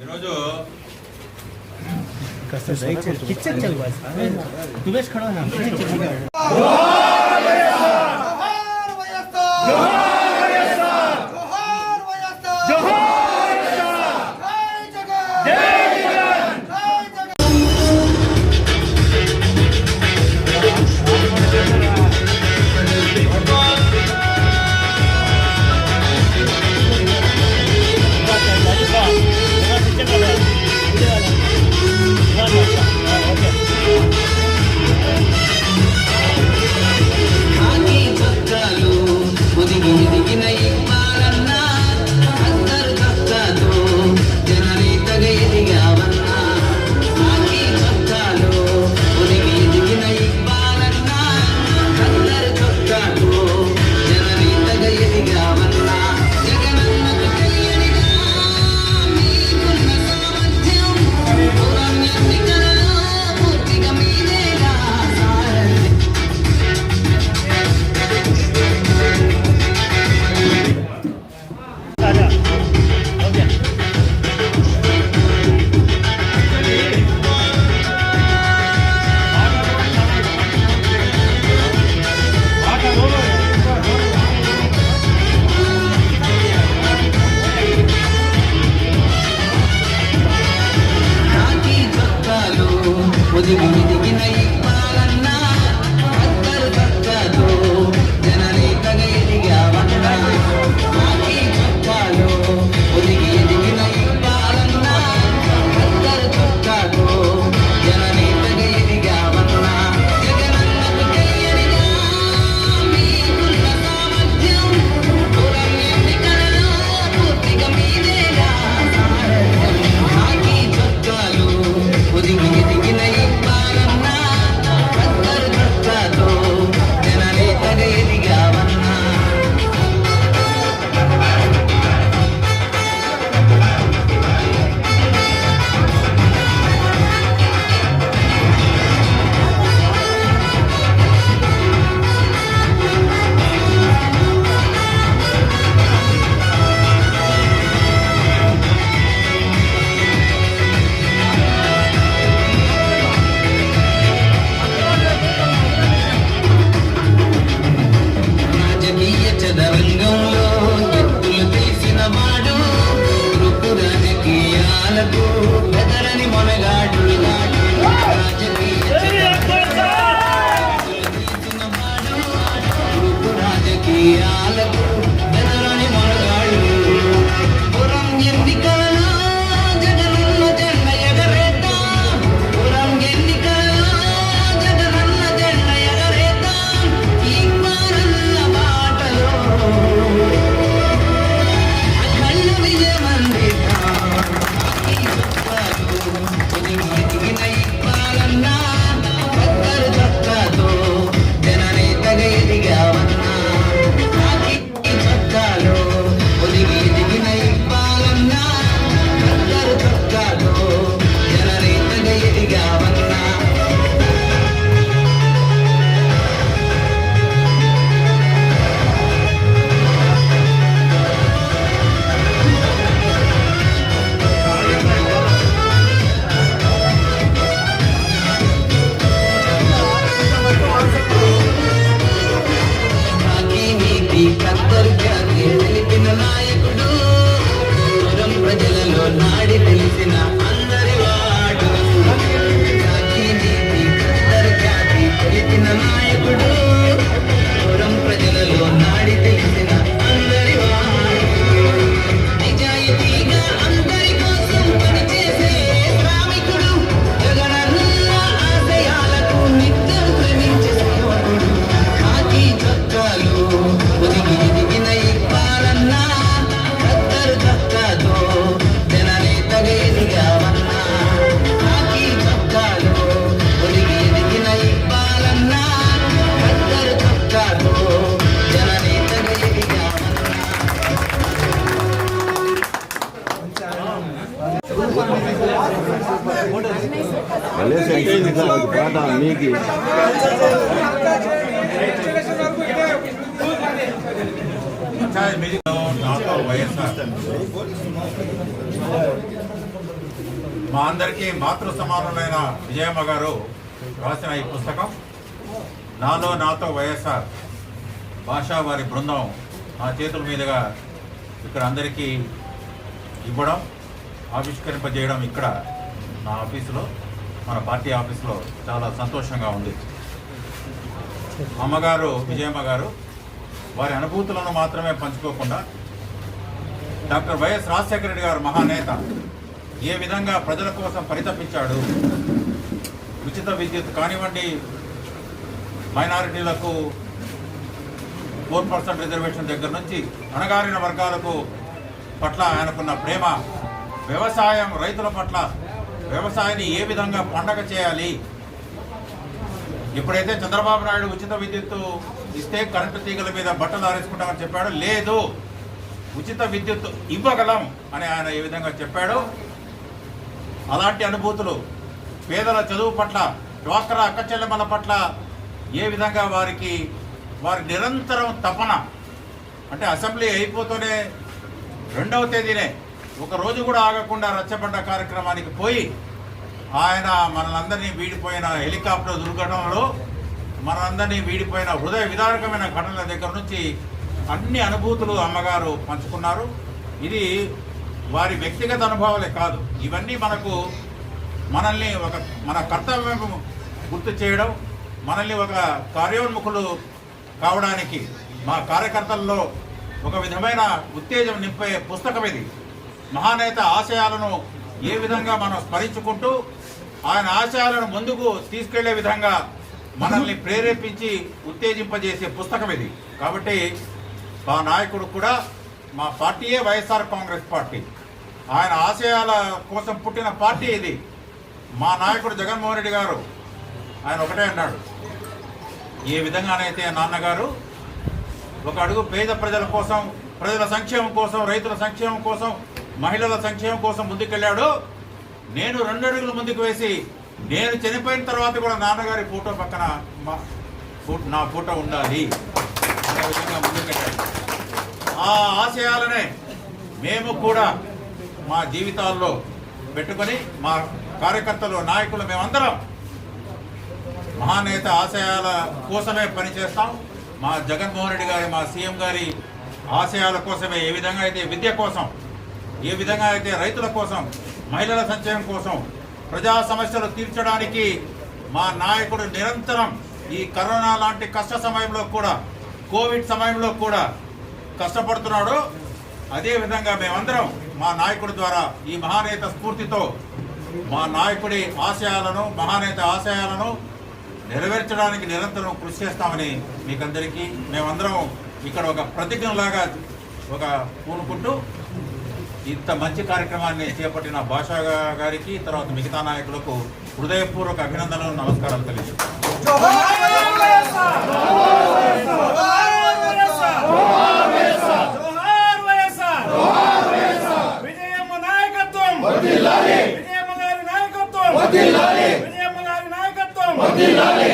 ఈరోజు కిచెన్ చల్ బస్ దువేష్ ఖడో నా కిచెన్ చల్ Thank you. అది నాతో వైఎస్ఆర్ మా అందరికీ మాతృ సమానమైన విజయమ్మ గారు రాసిన ఈ పుస్తకం నాలో నాతో వైఎస్ఆర్ భాషా వారి బృందం నా చేతుల మీదుగా ఇక్కడ అందరికీ ఇవ్వడం ఆవిష్కరింపజేయడం ఇక్కడ నా ఆఫీసులో. మన పార్టీ ఆఫీస్లో చాలా సంతోషంగా ఉంది. అమ్మగారు విజయమ్మ గారు వారి అనుభూతులను మాత్రమే పంచుకోకుండా doctor Y S Rajasekhara Reddy గారు మహానేత ఏ విధంగా ప్రజల కోసం పరితపించాడు? ఉచిత విద్యుత్ కానివ్వండి మైనారిటీలకు ఫోర్ పర్సెంట్ రిజర్వేషన్ దగ్గర నుంచి అణగారిన వర్గాలకు పట్ల ఆయనకున్న ప్రేమ వ్యవసాయం రైతుల పట్ల వ్యవసాయాన్ని ఏ విధంగా పండగ చేయాలి? ఎప్పుడైతే చంద్రబాబు నాయుడు ఉచిత విద్యుత్తు ఇస్తే కరెంటు తీగల మీద బట్టలు ఆరేసుకుంటామని చెప్పాడు లేదు. ఉచిత విద్యుత్ ఇవ్వగలం అని ఆయన ఏ విధంగా చెప్పాడు అలాంటి అనుభూతులు పేదల చదువు పట్ల డ్వాక్రా అక్కచెల్లెమ్మల పట్ల ఏ విధంగా వారికి వారి నిరంతరం తపన అంటే అసెంబ్లీ అయిపోతూనే రెండవ తేదీనే ఒకరోజు కూడా ఆగకుండా రచ్చబండ కార్యక్రమానికి పోయి ఆయన మనందరినీ వీడిపోయిన హెలికాప్టర్ దుర్ఘటనలో మనందరినీ వీడిపోయిన హృదయ విదారకమైన ఘటనల దగ్గర నుంచి అన్ని అనుభూతులు అమ్మగారు పంచుకున్నారు. ఇది వారి వ్యక్తిగత అనుభవాలే కాదు. ఇవన్నీ మనకు మనల్ని ఒక మన కర్తవ్యం గుర్తు చేయడం మనల్ని ఒక కార్యోన్ముఖులు కావడానికి మా కార్యకర్తల్లో ఒక విధమైన ఉత్తేజం నింపే పుస్తకం ఇది. మహానేత ఆశయాలను ఏ విధంగా మనం స్మరించుకుంటూ ఆయన ఆశయాలను ముందుకు తీసుకెళ్ళే విధంగా మనల్ని ప్రేరేపించి ఉత్తేజింపజేసే పుస్తకం ఇది. కాబట్టి మా నాయకుడు కూడా మా పార్టీయే వైఎస్ఆర్ కాంగ్రెస్ పార్టీ. ఆయన ఆశయాల కోసం పుట్టిన పార్టీ ఇది. మా నాయకుడు జగన్మోహన్ రెడ్డి గారు ఆయన ఒకటే అన్నాడు. ఏ విధంగానైతే నాన్నగారు ఒక అడుగు పేద ప్రజల కోసం ప్రజల సంక్షేమం కోసం రైతుల సంక్షేమం కోసం మహిళల సంక్షేమం కోసం ముందుకెళ్ళాడు. నేను రెండు అడుగులు ముందుకు వేసి నేను చనిపోయిన తర్వాత కూడా నాన్నగారి ఫోటో పక్కన మా నా ఫోటో ఉండాలి అనే విధంగా ముందుకెళ్ళాడు. ఆ ఆశయాలనే మేము కూడా మా జీవితాల్లో పెట్టుకొని మా కార్యకర్తలు నాయకులు మేమందరం మహానేత ఆశయాల కోసమే పనిచేస్తాం. మా జగన్మోహన్ రెడ్డి గారి మా సీఎం గారి ఆశయాల కోసమే ఏ విధంగా అయితే విద్య కోసం ఏ విధంగా అయితే రైతుల కోసం మహిళల సంక్షేమం కోసం ప్రజా సమస్యలు తీర్చడానికి మా నాయకుడు నిరంతరం ఈ కరోనా లాంటి కష్ట సమయంలో కూడా కోవిడ్ సమయంలో కూడా కష్టపడుతున్నాడు. అదేవిధంగా మేమందరం మా నాయకుడి ద్వారా ఈ మహానేత స్ఫూర్తితో మా నాయకుడి ఆశయాలను మహానేత ఆశయాలను నెరవేర్చడానికి నిరంతరం కృషి చేస్తామని మీకందరికీ మేమందరం ఇక్కడ ఒక ప్రతిజ్ఞలాగా ఒక పూనుకుంటూ ఇంత మంచి కార్యక్రమాన్ని చేపట్టిన భాషా గారికి తర్వాత మిగతా నాయకులకు హృదయపూర్వక అభినందనలు నమస్కారాలు తెలియజేస్తాను నాయకత్వం.